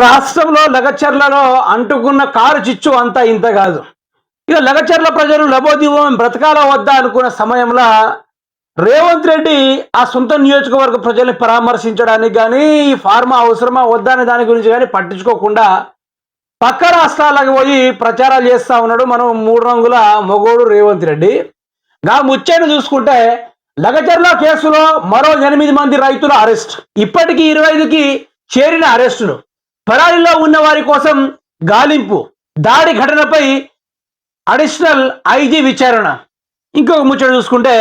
రాష్ట్రంలో లగచర్లలో అంటుకున్న కారు చిచ్చు అంతా ఇంత కాదు. ఇక లగచర్ల ప్రజలు లబోదివం బ్రతకాల వద్దా అనుకున్న సమయంలో రేవంత్ రెడ్డి ఆ సొంత నియోజకవర్గ ప్రజల్ని పరామర్శించడానికి కానీ ఈ ఫార్మా అవసరమా వద్దా అనే దాని గురించి కానీ పట్టించుకోకుండా పక్క రాష్ట్రాలకు పోయి ప్రచారాలు చేస్తూ ఉన్నాడు మనం మూడు రంగుల మొగోడు రేవంత్ రెడ్డి. గా ముచ్చైన చూసుకుంటే లగచర్ల కేసులో మరో ఎనిమిది మంది రైతుల అరెస్ట్. ఇప్పటికీ ఇరవై ఐదుకి చేరిన అరెస్టులు. పరారీలో ఉన్న వారి కోసం గాలింపు దాడి ఘటనపై అడిషనల్ ఐజీ విచారణ. ఇంకొక ముచ్చట చూసుకుంటే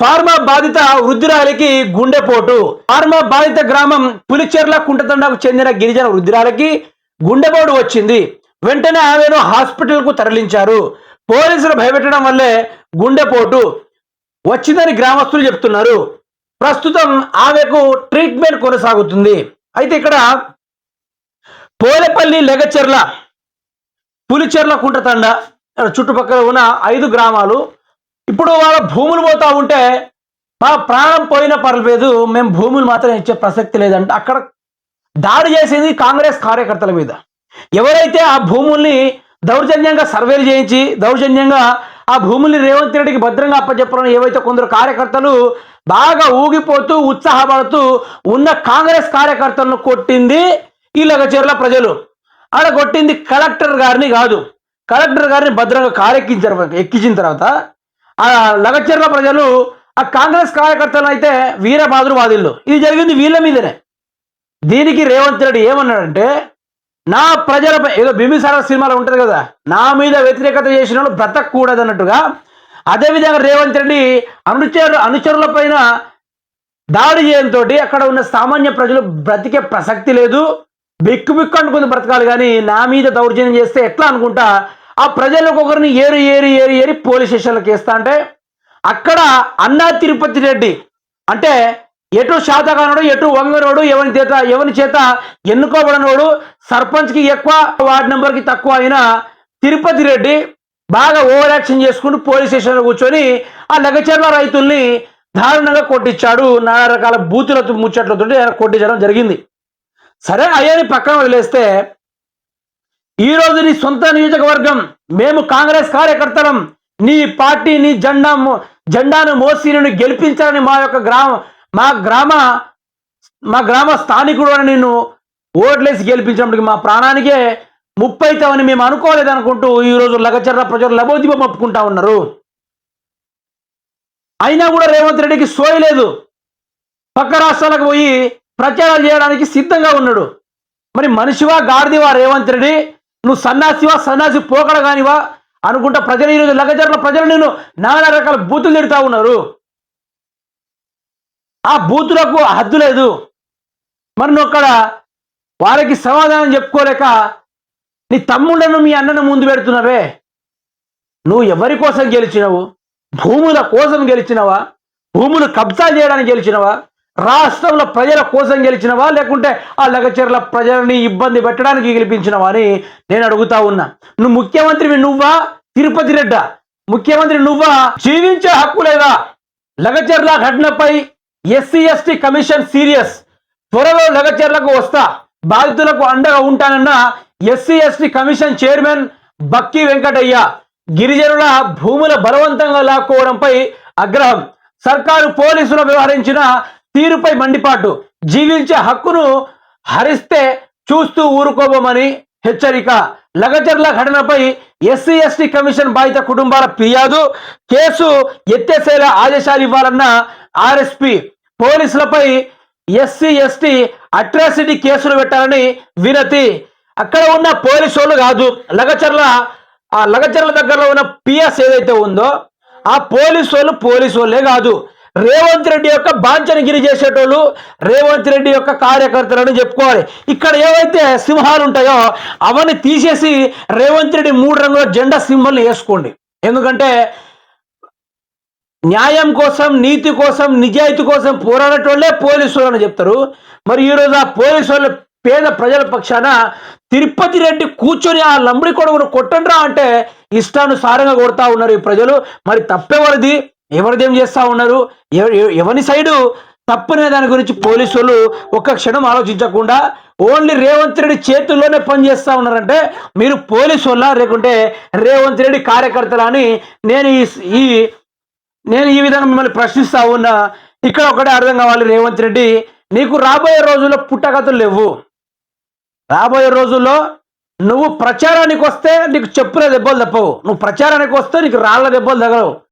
ఫార్మా బాధిత వృద్ధురాలికి గుండెపోటు. ఫార్మా బాధిత గ్రామం పులిచెర్ల కుంటతండకు చెందిన గిరిజన వృద్ధురాలికి గుండెపోటు వచ్చింది. వెంటనే ఆమెను హాస్పిటల్కు తరలించారు. పోలీసులు భయపెట్టడం వల్లే గుండెపోటు వచ్చిందని గ్రామస్తులు చెప్తున్నారు. ప్రస్తుతం ఆమెకు ట్రీట్మెంట్ కొనసాగుతుంది. అయితే ఇక్కడ పోలేపల్లి లెగచెర్ల పులిచెర్ల కుంటతండ చుట్టుపక్కల ఉన్న ఐదు గ్రామాలు. ఇప్పుడు వాళ్ళ భూములు పోతా ఉంటే మా ప్రాణం పోయినా పర్లేదు మేము భూములు మాత్రం ఇచ్చే ప్రసక్తి లేదంటే. అక్కడ దాడి చేసింది కాంగ్రెస్ కార్యకర్తల మీద. ఎవరైతే ఆ భూముల్ని దౌర్జన్యంగా సర్వేలు చేయించి దౌర్జన్యంగా ఆ భూముల్ని రేవంత్ రెడ్డికి భద్రంగా అప్పచెప్పడం ఏవైతే కొందరు కార్యకర్తలు బాగా ఊగిపోతూ ఉత్సాహపడుతూ ఉన్న కాంగ్రెస్ కార్యకర్తలను కొట్టింది ఈ లగచెర్ల ప్రజలు. ఆడ కొట్టింది కలెక్టర్ గారిని కాదు. కలెక్టర్ గారిని భద్రంగా కారెక్కించారు ఎక్కించిన తర్వాత ఆ లగచర్ల ప్రజలు ఆ కాంగ్రెస్ కార్యకర్తలు అయితే వీరబాదులు వాదిల్లు. ఇది జరిగింది వీళ్ళ మీదనే. దీనికి రేవంత్ రెడ్డి ఏమన్నాడంటే నా ప్రజలపై ఏదో బింబిసార సినిమాలో ఉంటుంది కదా నా మీద వ్యతిరేకత చేసిన వాళ్ళు బ్రతకూడదు అన్నట్టుగా అదేవిధంగా రేవంత్ రెడ్డి అనుచరు అనుచరుల పైన దాడి చేయడంతో అక్కడ ఉన్న సామాన్య ప్రజలు బ్రతికే ప్రసక్తి లేదు. బిక్కు బిక్కు అనుకుంది బ్రతకాలి కానీ నా మీద దౌర్జన్యం చేస్తే ఎట్లా అనుకుంటా? ఆ ప్రజలకు ఒకరిని ఏరి ఏరి ఏరి ఏరి పోలీస్ స్టేషన్లకు వేస్తా అంటే అక్కడ అన్నా తిరుపతి రెడ్డి అంటే ఎటు శాతగానుడు ఎటు వంగనోడు ఎవరి చేత ఎవరి చేత ఎన్నుకోబడినోడు సర్పంచ్కి ఎక్కువ వార్డు నెంబర్కి తక్కువ అయిన తిరుపతి రెడ్డి బాగా ఓవర్ యాక్షన్ చేసుకుంటూ పోలీస్ స్టేషన్లో కూర్చొని ఆ లగచర్ల రైతుల్ని దారుణంగా కొట్టించాడు. నానా రకాల బూతులతో ముచ్చట్లతో ఆయన కొట్టించడం జరిగింది. సరే అయ్యని పక్కన వదిలేస్తే ఈ రోజు నీ సొంత నియోజకవర్గం మేము కాంగ్రెస్ కార్యకర్తలం నీ పార్టీ నీ జెండా జెండాను మోసి నిన్ను గెలిపించాలని మా యొక్క గ్రామ మా గ్రామ మా గ్రామ స్థానికుడు అని నిన్ను ఓట్లేసి గెలిపించినప్పటికి మా ప్రాణానికే ముప్పైతామని మేము అనుకోలేదనుకుంటూ ఈరోజు ఈ రోజు లగచర్ర ప్రజలు లబోదిబం ఒప్పుకుంటా ఉన్నారు. అయినా కూడా రేవంత్ రెడ్డికి సోయలేదు. పక్క రాష్ట్రాలకు పోయి ప్రచారాలు చేయడానికి సిద్ధంగా ఉన్నాడు. మరి మనిషివా గాడిదివా రేవంత్ రెడ్డి? నువ్వు సన్నాసివా సన్నాసి పోకడ కానివా అనుకుంటా ప్రజలు ఈరోజు లగజర్ల ప్రజలు నేను నానా రకాల బూతులు తిడుతూ ఉన్నారు. ఆ బూతులకు హద్దు లేదు. మరి నువ్వు అక్కడ వారికి సమాధానం చెప్పుకోలేక నీ తమ్ముళ్ళను మీ అన్నను ముందు పెడుతున్నావే. నువ్వు ఎవరి కోసం గెలిచినవు? భూముల కోసం గెలిచినవా? భూములు కబ్జా చేయడానికి గెలిచినవా? రాష్ట్రంలో ప్రజల కోసం గెలిచినవా? లేకుంటే ఆ లగచర్ల ప్రజలని ఇబ్బంది పెట్టడానికి గెలిపించినవా అని నేను అడుగుతా ఉన్నా. నువ్వు ముఖ్యమంత్రివి నువ్వా? తిరుపతి రెడ్డ. ముఖ్యమంత్రి నువ్వా? జీవించే హక్కు లేదా? లగచర్ల ఘటనపై ఎస్సీ ఎస్టీ కమిషన్ సీరియస్. త్వరలో లగచర్లకు వస్తా. బాధితులకు అండగా ఉంటానన్న SC ST commission chairman Bakki Venkatayya. గిరిజనుల భూముల బలవంతంగా లాక్కోవడంపై ఆగ్రహం. సర్కారు పోలీసులు వ్యవహరించిన తీరుపై మండిపాటు జీవించే హక్కును హరిస్తే చూస్తూ ఊరుకోబోమని హెచ్చరిక. లగచర్ల ఘటనపై ఎస్సీ ఎస్టీ కమిషన్ బాధిత కుటుంబాల ఫిర్యాదు. కేసు ఎత్తేసేలా ఆదేశాలు ఇవ్వాలన్న ఆర్ఎస్పి పోలీసులపై ఎస్సీ ఎస్టీ అట్రాసిటీ కేసులు పెట్టాలని వినతి. అక్కడ ఉన్న పోలీసు వాళ్ళు కాదు లగచర్ల ఆ లగచర్ల దగ్గరలో ఉన్న పిఎస్ ఏదైతే ఉందో ఆ పోలీసు వాళ్ళు పోలీసు వాళ్ళే కాదు. రేవంత్ రెడ్డి యొక్క బాంఛనగిరి చేసేటోళ్ళు రేవంత్ రెడ్డి యొక్క కార్యకర్తలని చెప్పుకోవాలి. ఇక్కడ ఏవైతే సింహాలు ఉంటాయో అవన్నీ తీసేసి రేవంత్ రెడ్డి మూడు రంగుల జెండా సింహల్ని వేసుకోండి. ఎందుకంటే న్యాయం కోసం నీతి కోసం నిజాయితీ కోసం పోరాడేటోళ్ళే పోలీసు అని చెప్తారు. మరి ఈరోజు ఆ పోలీసు వాళ్ళు పేద ప్రజల పక్షాన తిరుపతి రెడ్డి కూర్చొని ఆ లంబడి కొడుకును కొట్టండ్రా అంటే ఇష్టానుసారంగా కొడతా ఉన్నారు ఈ ప్రజలు. మరి తప్పేవారిది ఎవరిదేం చేస్తూ ఉన్నారు? ఎవ- ఎవరి సైడు? తప్పనే దాని గురించి పోలీసు వాళ్ళు ఒక్క క్షణం ఆలోచించకుండా ఓన్లీ రేవంత్ రెడ్డి చేతుల్లోనే పనిచేస్తూ ఉన్నారంటే మీరు పోలీసు వల్ల లేకుంటే రేవంత్ రెడ్డి కార్యకర్తలు అని నేను ఈ ఈ నేను ఈ విధంగా మిమ్మల్ని ప్రశ్నిస్తా ఉన్నా. ఇక్కడ ఒకటే అర్థం కావాలి రేవంత్ రెడ్డి నీకు రాబోయే రోజుల్లో పుట్టగతులు లేవు. రాబోయే రోజుల్లో నువ్వు ప్రచారానికి వస్తే నీకు చెప్పుల దెబ్బలు తప్పవు. నువ్వు ప్రచారానికి వస్తే నీకు రాళ్ళ దెబ్బలు తగలవు.